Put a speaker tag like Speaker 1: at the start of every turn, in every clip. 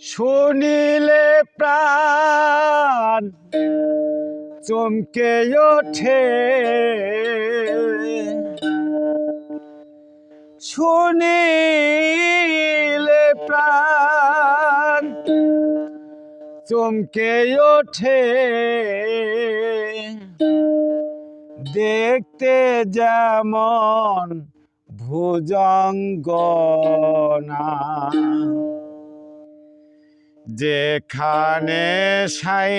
Speaker 1: শুনিলে প্রাণ চমকে ওঠে। শুনিলে প্রাণ চমকে ওঠে। দেখতে যেমন ভুজঙ্গনা। যেখানে সাই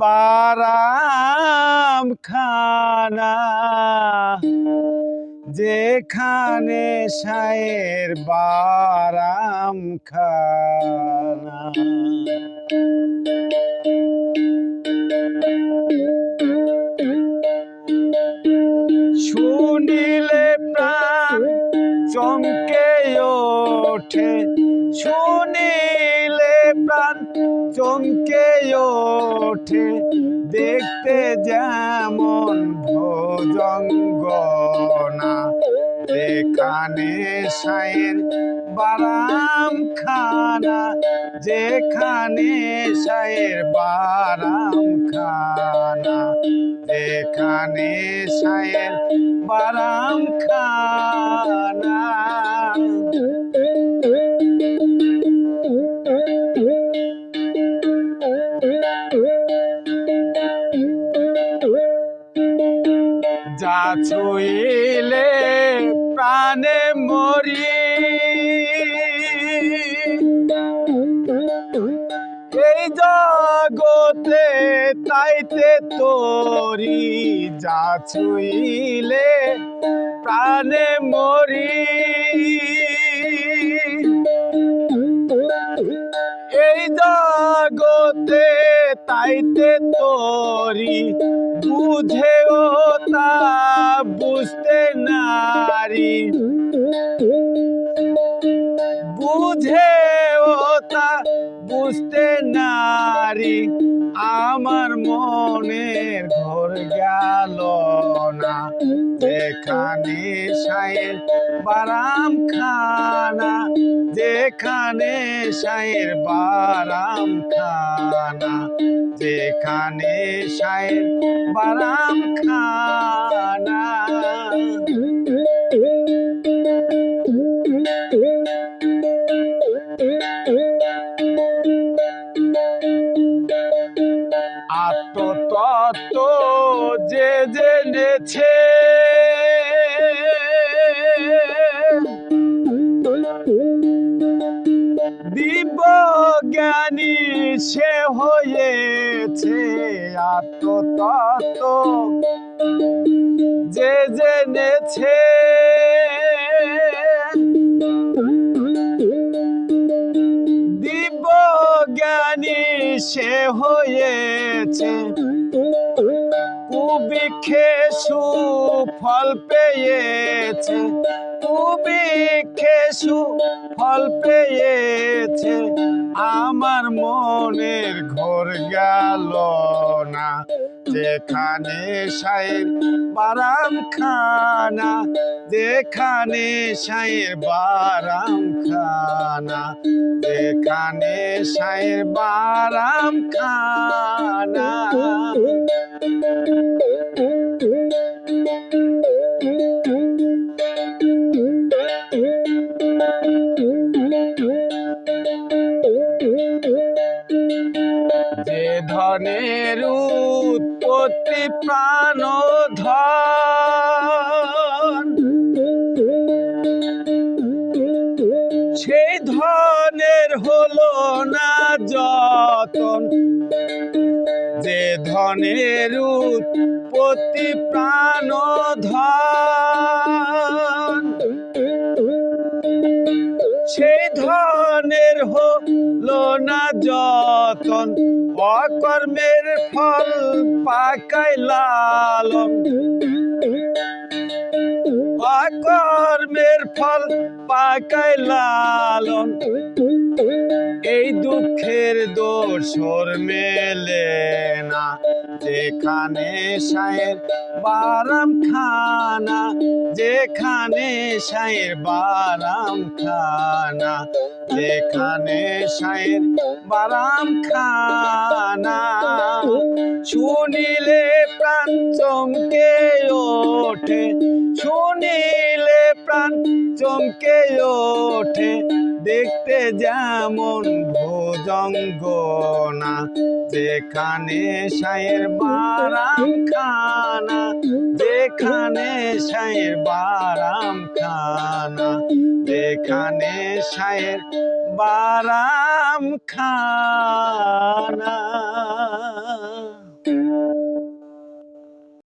Speaker 1: বারাম খানা যেখানে সায়ের বারাম খানা শুনিলে প্রাণ চমকে ওঠে। দেখতে যেমন ভোজঙ্গনা, এখানে সায়ের বারাম খানা যেখানে সায়ের বারাম খানা যেখানে সায়ের বারাম খানা ছুইলে প্রাণে মরি। এই জগতে তাইতে তোরি যা ছুইলে প্রাণে মরি। এই জগতে তাইতে তোরি। বুঝেও তা বুঝতে নারী। বুঝতে নারী আমার মনের ঘর গেল না। যেখানে সায়ের বারাম খানা যেখানে সায়ের বারাম খানা যেখানে সায়ের বারাম খানা জেনেছে দিব জ্ঞানী সে হয়েছে আত্মতত্ত্ব। যে জেনেছে সে হয়েছে। কুবিক্ষে সুফল পেয়েছে। কুবিক্ষে সুফল পেয়েছে। আমার মনের ঘর গেল না। যেখানে সাহের বারাম খানা যেখানে সাহের বারাম খানা যেখানে সাহের বারাম খানা ধনের উৎপত্তি প্রাণ ধন। সেই ধনের হলো না যতন যে ধনের উৎপত্তি প্রাণ ধন। সেই ধনের হলো না যতন, অকর্মের ফল পাকাই লালন। অকর্মের ফল পাকাই লালন। এই দুঃখের দোষর মেলে না, যেখানে সায়ের বারাম খানা যেখানে শায়ের বারাম খানা যেখানে শায়ের বারাম খানা শুনিলে প্রাণ চমকে ওঠে শুনিলে প্রাণ চমকে ওঠে। দেখতে যেমন ভোজঙ্গনা যেখানে শায়ের বারাম খানা যেখানে শায়ের বারাম খানা যেখানে শায়ের বারাম খানা